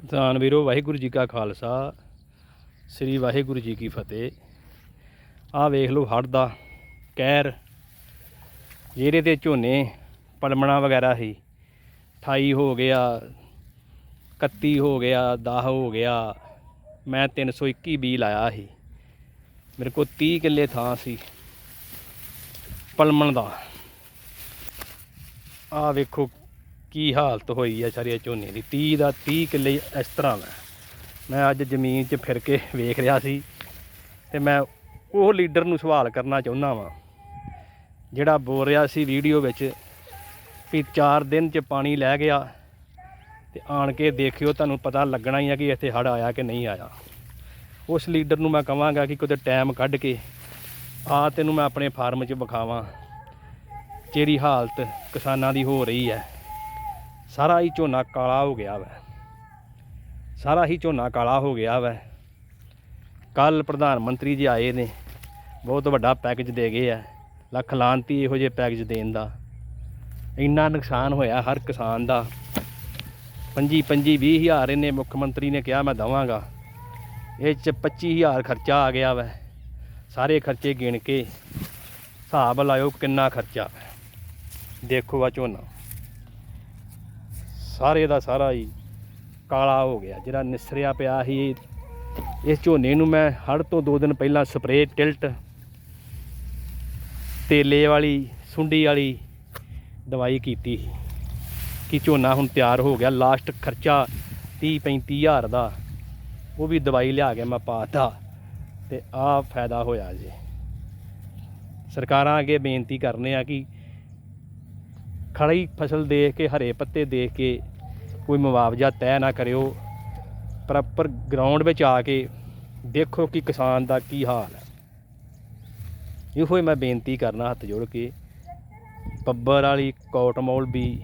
ਕਿਸਾਨ ਵੀਰੋ, ਵਾਹਿਗੁਰੂ ਜੀ ਕਾ ਖਾਲਸਾ, ਸ੍ਰੀ ਵਾਹਿਗੁਰੂ ਜੀ ਕੀ ਫਤਿਹ। ਆਹ ਵੇਖ ਲਓ ਹੜ੍ਹ ਦਾ ਕਹਿਰ ਜਿਹੜੇ ਤੇ ਝੋਨੇ, ਪਲਮਣਾ ਵਗੈਰਾ ਸੀ। 28 ਹੋ ਗਿਆ 31 ਹੋ ਗਿਆ 10 ਹੋ ਗਿਆ, ਮੈਂ 321 ਬੀ ਲਾਇਆ ਸੀ। ਮੇਰੇ ਕੋਲ 30 ਕਿੱਲੇ ਥਾਂ ਸੀ ਪਲਮਣ ਦਾ। ਆਹ ਵੇਖੋ ਕੀ ਹਾਲਤ ਹੋਈ ਆ ਸਾਰੇ ਝੋਨੇ ਦੀ? 30 ਦਾ 30 ਕਿੱਲੇ ਇਸ ਤਰ੍ਹਾਂ ਦਾ। ਮੈਂ ਅੱਜ ਜ਼ਮੀਨ 'ਚ ਫਿਰ ਕੇ ਵੇਖ ਰਿਹਾ ਸੀ ਤੇ ਮੈਂ ਉਹ ਲੀਡਰ ਨੂੰ ਸਵਾਲ ਕਰਨਾ ਚਾਹੁੰਦਾ ਵਾਂ, ਜਿਹੜਾ ਬੋਲ ਰਿਹਾ ਸੀ ਵੀਡੀਓ ਵਿੱਚ ਵੀ 4 ਦਿਨ 'ਚ ਪਾਣੀ ਲੈ ਗਿਆ ਤੇ ਆਣ ਕੇ ਦੇਖਿਓ ਤੁਹਾਨੂੰ ਪਤਾ ਲੱਗਣਾ ਹੀ ਆ ਕਿ ਇੱਥੇ ਹੜ੍ਹ ਆਇਆ ਕਿ ਨਹੀਂ ਆਇਆ। ਉਸ ਲੀਡਰ ਨੂੰ ਮੈਂ ਕਹਾਂਗਾ ਕਿ ਕਿਤੇ ਟਾਈਮ ਕੱਢ ਕੇ ਆ ਤੈਨੂੰ ਮੈਂ ਆਪਣੇ ਫਾਰਮ 'ਚ ਵਿਖਾਵਾਂ ਜਿਹੜੀ ਹਾਲਤ ਕਿਸਾਨਾਂ ਦੀ ਹੋ ਰਹੀ ਹੈ। ਸਾਰਾ ਹੀ ਝੋਨਾ ਕਾਲਾ ਹੋ ਗਿਆ ਵੈ। ਸਾਰਾ ਹੀ ਝੋਨਾ ਕਾਲਾ ਹੋ ਗਿਆ ਵੈ। ਕੱਲ ਪ੍ਰਧਾਨ ਮੰਤਰੀ ਜੀ ਆਏ ਨੇ, ਬਹੁਤ ਵੱਡਾ ਪੈਕੇਜ ਦੇ ਗਏ ਆ। ਲੱਖ ਲਾਂਤੀ ਇਹੋ ਜਿਹੇ ਪੈਕੇਜ ਦੇਣ ਦਾ। ਇੰਨਾ ਨੁਕਸਾਨ ਹੋਇਆ ਹਰ ਕਿਸਾਨ ਦਾ। ਪੰਜੀ ਪੰਜੀ 20 ਹਜ਼ਾਰ ਇਹਨੇ ਮੁੱਖ ਮੰਤਰੀ ਨੇ ਕਿਹਾ, ਮੈਂ ਦਵਾਂਗਾ। ਇਹ ਚ 25000 ਖਰਚਾ ਆ ਗਿਆ ਵੈ। ਸਾਰੇ ਖਰਚੇ ਗਿਣ ਕੇ ਹਿਸਾਬ ਲਾਇਓ ਕਿੰਨਾ ਖਰਚਾ ਦੇਖੋ ਆ ਝੋਨਾ। ਸਾਰੇ ਦਾ ਸਾਰਾ ਹੀ ਕਾਲਾ ਹੋ ਗਿਆ। ਜਿਹੜਾ ਨਿਸਰਿਆ ਪਿਆ ਸੀ, ਇਸ ਝੋਨੇ ਨੂੰ ਮੈਂ ਹੜ੍ਹ ਤੋਂ 2 ਦਿਨ ਪਹਿਲਾਂ ਸਪਰੇਅ ਟਿਲਟ, ਤੇਲੇ ਵਾਲੀ, ਸੁੰਡੀ ਵਾਲੀ ਦਵਾਈ ਕੀਤੀ ਸੀ ਕਿ ਝੋਨਾ ਹੁਣ ਤਿਆਰ ਹੋ ਗਿਆ। ਲਾਸਟ ਖਰਚਾ 30 35000 ਦਾ, ਉਹ ਵੀ ਦਵਾਈ ਲਿਆ ਕੇ ਮੈਂ ਪਾਤਾ ਤੇ ਆਹ ਫਾਇਦਾ ਹੋਇਆ ਜੀ। ਸਰਕਾਰਾਂ ਅੱਗੇ ਬੇਨਤੀ ਕਰਨੇ ਆ ਕਿ ਖੜੀ ਫਸਲ ਦੇਖ ਕੇ, ਹਰੇ ਪੱਤੇ ਦੇਖ ਕੇ ਕੋਈ ਮੁਆਵਜ਼ਾ ਤੈਅ ਨਾ ਕਰਿਓ। ਪ੍ਰੋਪਰ ਗਰਾਊਂਡ ਵਿੱਚ ਆ ਕੇ ਦੇਖੋ ਕਿ ਕਿਸਾਨ ਦਾ ਕੀ ਹਾਲ ਹੈ। ਇਹੋ ਹੀ ਮੈਂ ਬੇਨਤੀ ਕਰਨਾ ਹੱਥ ਜੋੜ ਕੇ ਪੱਬਰ ਵਾਲੀ ਕੋਟਮੋਲ ਵੀ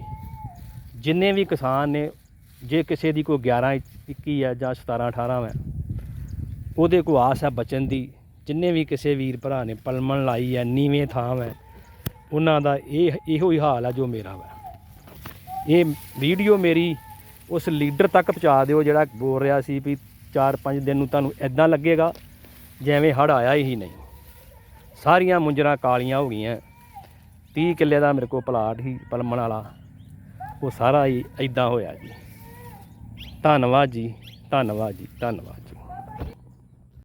ਜਿੰਨੇ ਵੀ ਕਿਸਾਨ ਨੇ, ਜੇ ਕਿਸੇ ਦੀ ਕੋਈ 11 21 ਹੈ ਜਾਂ 17 18 ਹੈ, ਉਹਦੇ ਕੋ ਆਸ ਹੈ ਬਚਨ ਦੀ। ਜਿੰਨੇ ਵੀ ਕਿਸੇ ਵੀਰ ਭਰਾ ਨੇ ਪਲਮਣ ਲਾਈ ਹੈ, ਨੀਵੇਂ ਥਾਂ ਹੈ ਉਹਨਾਂ ਦਾ ਇਹ ਇਹੋ ਹੀ ਹਾਲ ਆ ਜੋ ਮੇਰਾ ਵਾ। ਇਹ ਵੀਡੀਓ ਮੇਰੀ ਉਸ ਲੀਡਰ ਤੱਕ ਪਹੁੰਚਾ ਦਿਓ ਜਿਹੜਾ ਬੋਲ ਰਿਹਾ ਸੀ ਵੀ 4-5 ਦਿਨ ਨੂੰ ਤੁਹਾਨੂੰ ਐਦਾਂ ਲੱਗੇਗਾ ਜਿਵੇਂ ਹੜ ਆਇਆ ਹੀ ਨਹੀਂ। ਸਾਰੀਆਂ ਮੁੰਜਰਾਂ ਕਾਲੀਆਂ ਹੋ ਗਈਆਂ। 30 ਕਿੱਲੇ ਦਾ ਮੇਰੇ ਕੋਲ ਪਲਾਟ ਹੀ ਪਲਮਣ ਵਾਲਾ। ਉਹ ਸਾਰਾ ਹੀ ਐਦਾਂ ਹੋਇਆ ਜੀ। ਧੰਨਵਾਦ ਜੀ ਧੰਨਵਾਦ ਜੀ ਧੰਨਵਾਦ ਜੀ।